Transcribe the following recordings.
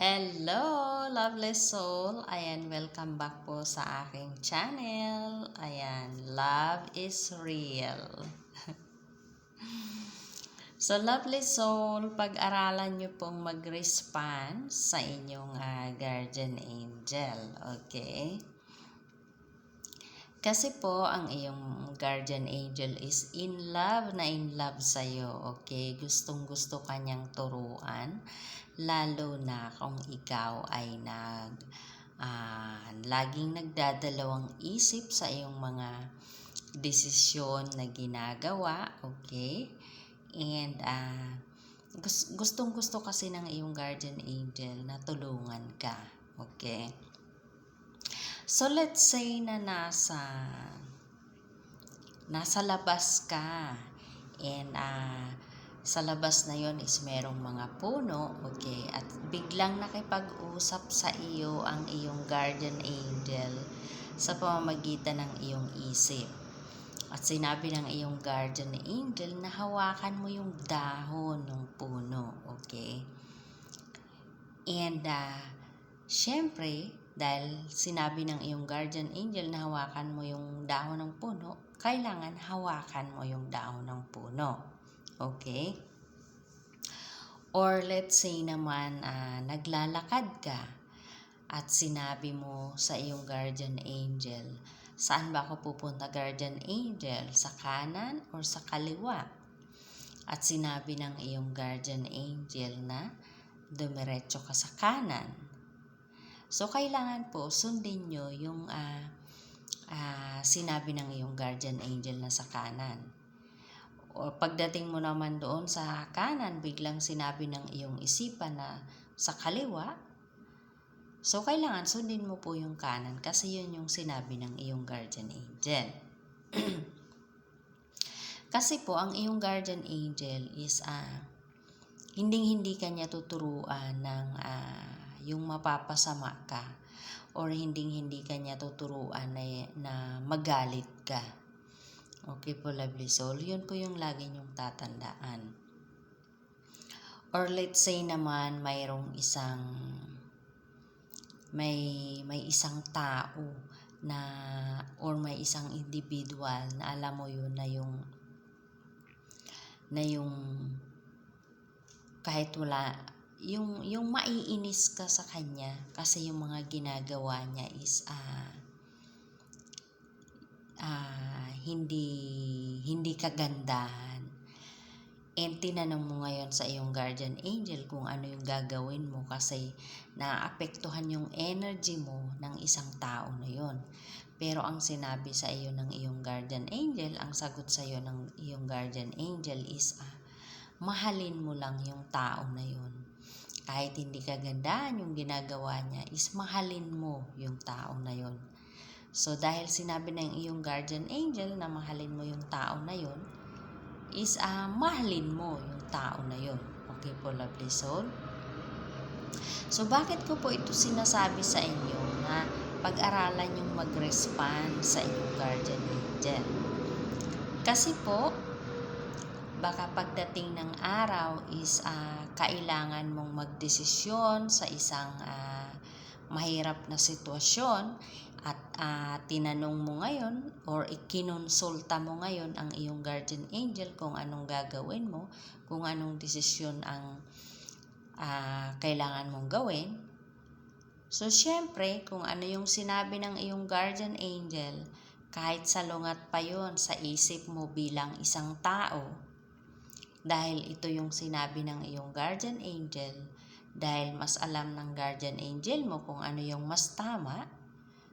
Hello, lovely soul. Ayan, welcome back po sa aking channel. Ayan, love is real. so, lovely soul, pag-aralan nyo pong mag-response sa inyong ah, guardian angel. Okay? Kasi po, ang iyong guardian angel is in love na in love sa'yo, okay? Gustong gusto kanyang turuan, lalo na kung ikaw ay nag, ah, laging nagdadalawang isip sa iyong mga desisyon na ginagawa, okay? And, gus- gustong gusto kasi ng iyong guardian angel na tulungan ka, okay? So let's say na nasa nasa labas ka and ah, sa labas na yon is merong mga puno, okay? At biglang nakipag-usap sa iyo ang iyong guardian angel sa pamamagitan ng iyong isip. At sinabi ng iyong guardian angel na hawakan mo yung dahon ng puno, okay? And ah, syempre, dahil sinabi ng iyong guardian angel na hawakan mo yung dahon ng puno, kailangan hawakan mo yung dahon ng puno. Okay? Or let's say naman, ah, naglalakad ka at sinabi mo sa iyong guardian angel, saan ba ako pupunta guardian angel? Sa kanan or sa kaliwa? At sinabi ng iyong guardian angel na dumiretso ka sa kanan. So, kailangan po sundin nyo yung ah, ah, sinabi ng iyong guardian angel na sa kanan. O pagdating mo naman doon sa kanan, biglang sinabi ng iyong isipan na sa kaliwa, so kailangan sundin mo po yung kanan kasi yun yung sinabi ng iyong guardian angel. kasi po, ang iyong guardian angel is ah, hindi hindi kanya tuturuan ng ah, yung mapapasama ka or hindi hindi kanya tuturuan na, na magalit ka. Okay po, lovely soul. Yun po yung lagi niyong tatandaan. Or let's say naman mayroong isang may may isang tao na or may isang individual na alam mo yun na yung na yung kahit wala yung yung maiinis ka sa kanya kasi yung mga ginagawa niya is ah ah, hindi hindi kagandahan. And tinanong mo ngayon sa iyong guardian angel kung ano yung gagawin mo kasi naapektuhan yung energy mo ng isang tao na yon. Pero ang sinabi sa iyo ng iyong guardian angel, ang sagot sa iyo ng iyong guardian angel is ah, mahalin mo lang yung tao na yon. Kahit hindi kagandahan yung ginagawa niya, is mahalin mo yung tao na yon. So, dahil sinabi ng iyong guardian angel na mahalin mo yung tao na yon, is ah, mahalin mo yung tao na yon. Okay po, lovely soul? So, bakit ko po ito sinasabi sa inyo na pag-aralan yung mag-respond sa inyong guardian angel? Kasi po, baka pagdating ng araw is ah, kailangan mong magdesisyon sa isang ah, mahirap na sitwasyon at ah, tinanong mo ngayon or ikinonsulta mo ngayon ang iyong guardian angel kung anong gagawin mo, kung anong desisyon ang ah, kailangan mong gawin. So, syempre, kung ano yung sinabi ng iyong guardian angel, kahit salungat pa yon sa isip mo bilang isang tao, dahil ito yung sinabi ng iyong guardian angel, dahil mas alam ng guardian angel mo kung ano yung mas tama,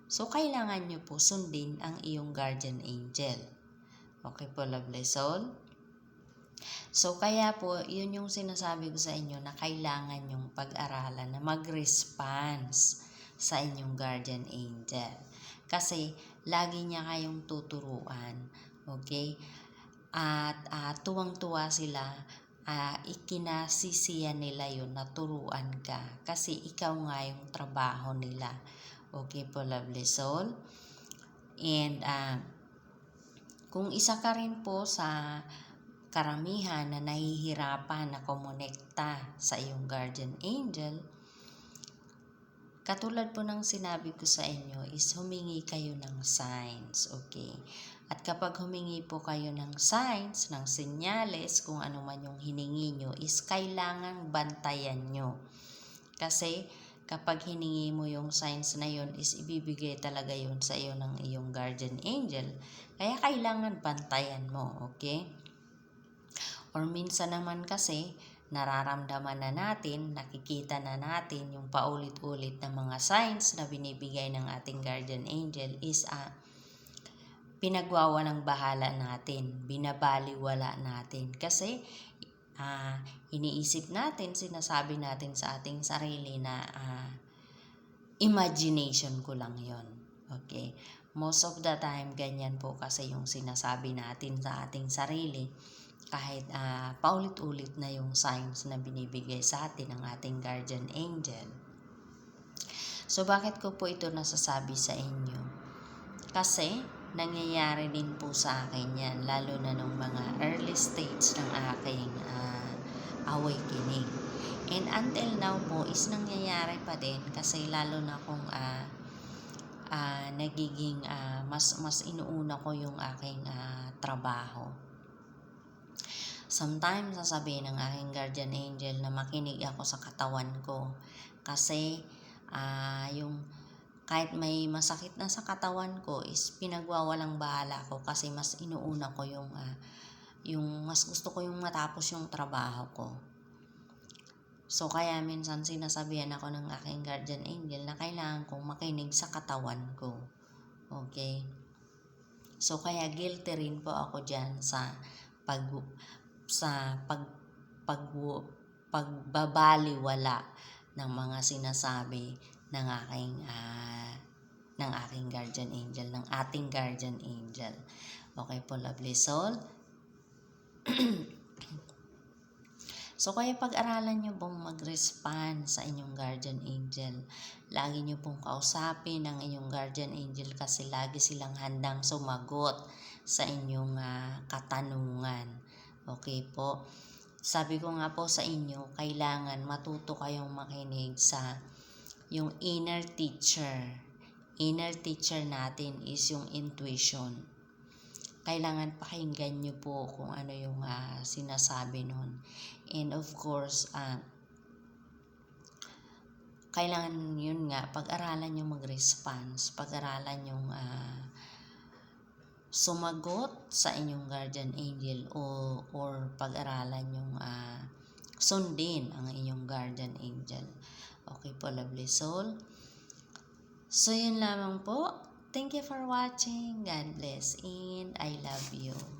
so kailangan nyo po sundin ang iyong guardian angel. Okay po, lovely soul? So, kaya po, yun yung sinasabi ko sa inyo na kailangan yung pag-aralan na mag-response sa inyong guardian angel. Kasi, lagi niya kayong tuturuan. Okay? At uh, tuwang-tuwa sila, uh, ikinasisiya nila yun, naturuan ka. Kasi ikaw nga yung trabaho nila. Okay po, lovely soul? And uh, kung isa ka rin po sa karamihan na nahihirapan na kumonekta sa iyong guardian angel, katulad po ng sinabi ko sa inyo is humingi kayo ng signs, okay? At kapag humingi po kayo ng signs, ng senyales, kung ano man yung hiningi nyo, is kailangang bantayan nyo. Kasi kapag hiningi mo yung signs na yun, is ibibigay talaga yun sa iyo ng iyong guardian angel. Kaya kailangan bantayan mo, okay? Or minsan naman kasi, nararamdaman na natin, nakikita na natin yung paulit-ulit na mga signs na binibigay ng ating guardian angel is ah, pinagwawalang bahala natin, binabaliwala natin. Kasi ah, iniisip natin, sinasabi natin sa ating sarili na ah, imagination ko lang yon Okay? Most of the time, ganyan po kasi yung sinasabi natin sa ating sarili kahit ah, paulit-ulit na yung signs na binibigay sa atin ng ating guardian angel. So, bakit ko po ito nasasabi sa inyo? Kasi, nangyayari din po sa akin yan, lalo na nung mga early stage ng aking ah, awakening. And until now po, is nangyayari pa din kasi lalo na kung ah, ah, nagiging ah, mas mas inuuna ko yung aking ah, trabaho. Sometimes sasabihin ng aking guardian angel na makinig ako sa katawan ko kasi ah, yung kahit may masakit na sa katawan ko is pinagwawalang bahala ko kasi mas inuuna ko yung ah, yung mas gusto ko yung matapos yung trabaho ko. So, kaya minsan sinasabihan ako ng aking guardian angel na kailangan kong makinig sa katawan ko. Okay? So, kaya guilty rin po ako dyan sa pag sa pag pag pagbabaliwala ng mga sinasabi ng aking ah, ng aking guardian angel, ng ating guardian angel. Okay po, lovely soul. So, kaya pag-aralan nyo pong mag-respond sa inyong guardian angel. Lagi nyo pong kausapin ang inyong guardian angel kasi lagi silang handang sumagot sa inyong ah, katanungan. Okay po? Sabi ko nga po sa inyo, kailangan matuto kayong makinig sa yung inner teacher. Inner teacher natin is yung intuition kailangan pakinggan nyo po kung ano yung uh, sinasabi nun. And of course, uh, kailangan yun nga, pag-aralan yung mag-response, pag-aralan yung uh, sumagot sa inyong guardian angel o or pag-aralan yung uh, sundin ang inyong guardian angel. Okay po, lovely soul. So, yun lamang po. Thank you for watching. God bless and I love you.